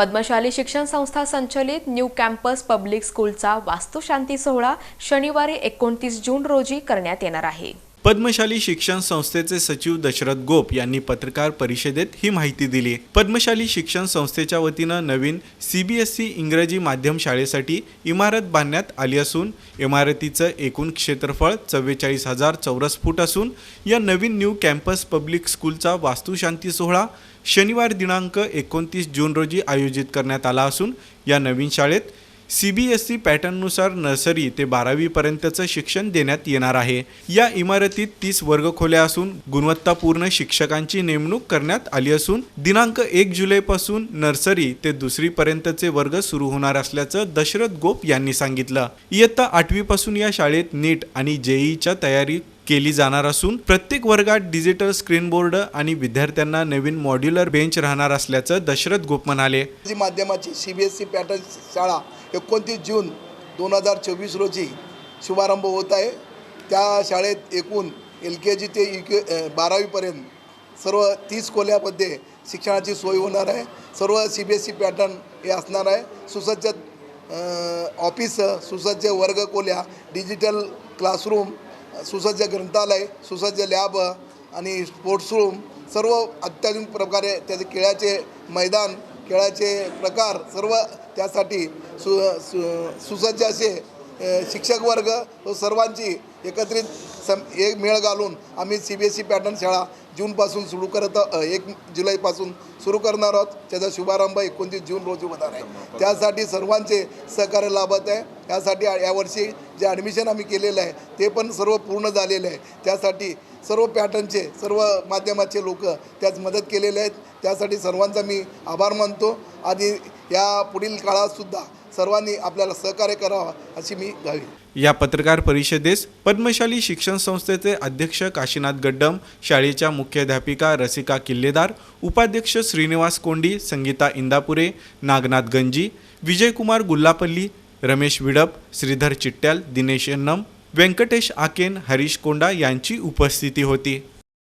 पद्मशाली शिक्षण संस्था संचलित न्यू कॅम्पस पब्लिक स्कूलचा वास्तुशांती सोहळा शनिवारी एकोणतीस जून रोजी करण्यात येणार आहे. पद्मशाली शिक्षण संस्थेचे सचिव दशरथ गोप यांनी पत्रकार परिषदेत ही माहिती दिली. पद्मशाली शिक्षण संस्थेच्या वतीनं नवीन सीबीएसई इंग्रजी माध्यम शाळेसाठी इमारत बांधण्यात आली असून इमारतीचं एकूण क्षेत्रफळ चव्वेचाळीस हजार चौरस फूट असून या नवीन न्यू कॅम्पस पब्लिक स्कूलचा वास्तुशांती सोहळा शनिवार दिनांक एकोणतीस जून रोजी आयोजित करण्यात आला असून या नवीन शाळेत सी बी एस ई पॅटर्ननुसार नर्सरी ते बारावीपर्यंतचं शिक्षण देण्यात येणार आहे. या इमारतीत तीस वर्गखोल्या असून गुणवत्तापूर्ण शिक्षकांची नेमणूक करण्यात आली असून दिनांक एक जुलैपासून नर्सरी ते दुसरीपर्यंतचे वर्ग सुरू होणार असल्याचं दशरथ गोप यांनी सांगितलं. इयत्ता आठवीपासून या शाळेत नीट आणि जेईच्या तयारी केली जाणार असून प्रत्येक वर्गात डिजिटल स्क्रीन बोर्ड आणि विद्यार्थ्यांना नवीन मॉड्युलर बेंच राहणार असल्याचं दशरथ गोप म्हणाले. माध्यमाची C B S C pattern शाळा एकोणतीस जून दोन हजार चोवीस रोजी शुभारंभ होत आहे. त्या शाळेत एकूण एल के जी ते यू के बारावीपर्यंत सर्व तीस खोल्यामध्ये शिक्षणाची सोय होणार आहे. सर्व C B S C pattern हे असणार आहे. सुसज्ज ऑफिस सुसज्ज वर्ग खोल्या डिजिटल क्लासरूम सुसज्ज ग्रंथालय सुसज्ज लॅब आणि स्पोर्ट्स रूम सर्व अत्याधुनिक प्रकारे त्याचे खेळाचे मैदान खेळाचे प्रकार सर्व त्यासाठी सु सु सुसज्ज असे शिक्षक वर्ग व सर्वांची एकत्रित सम एक मेळ घालून आम्ही C B S E pattern शाळा जूनपासून सुरू करत एक जुलैपासून सुरू करणार आहोत. त्याचा शुभारंभ एकोणतीस जून रोजी होणार आहे. त्यासाठी सर्वांचे सहकार्य लाभत आहे. त्यासाठी यावर्षी जे ॲडमिशन आम्ही केलेलं आहे ते पण सर्व पूर्ण झालेलं आहे. त्यासाठी सर्व पॅटर्नचे सर्व माध्यमाचे लोक त्यात मदत केलेले आहेत. त्यासाठी सर्वांचा मी आभार मानतो. आणि या पुढील काळातसुद्धा सर्वांनी आपल्याला सहकार्य करावं अशी मी घावी या पत्रकार परिषदेस पद्मशाली शिक्षण संस्थेचे अध्यक्ष काशीनाथ गड्डम शाळेच्या मुख्याध्यापिका रसिका किल्लेदार उपाध्यक्ष श्रीनिवास कोंडी संगीता इंदापुरे नागनाथ गंजी विजयकुमार गुल्लापल्ली रमेश विडप श्रीधर चिट्ट्याल दिनेश यन्नम व्यंकटेश आकेन हरीश कोंडा यांची उपस्थिती होती.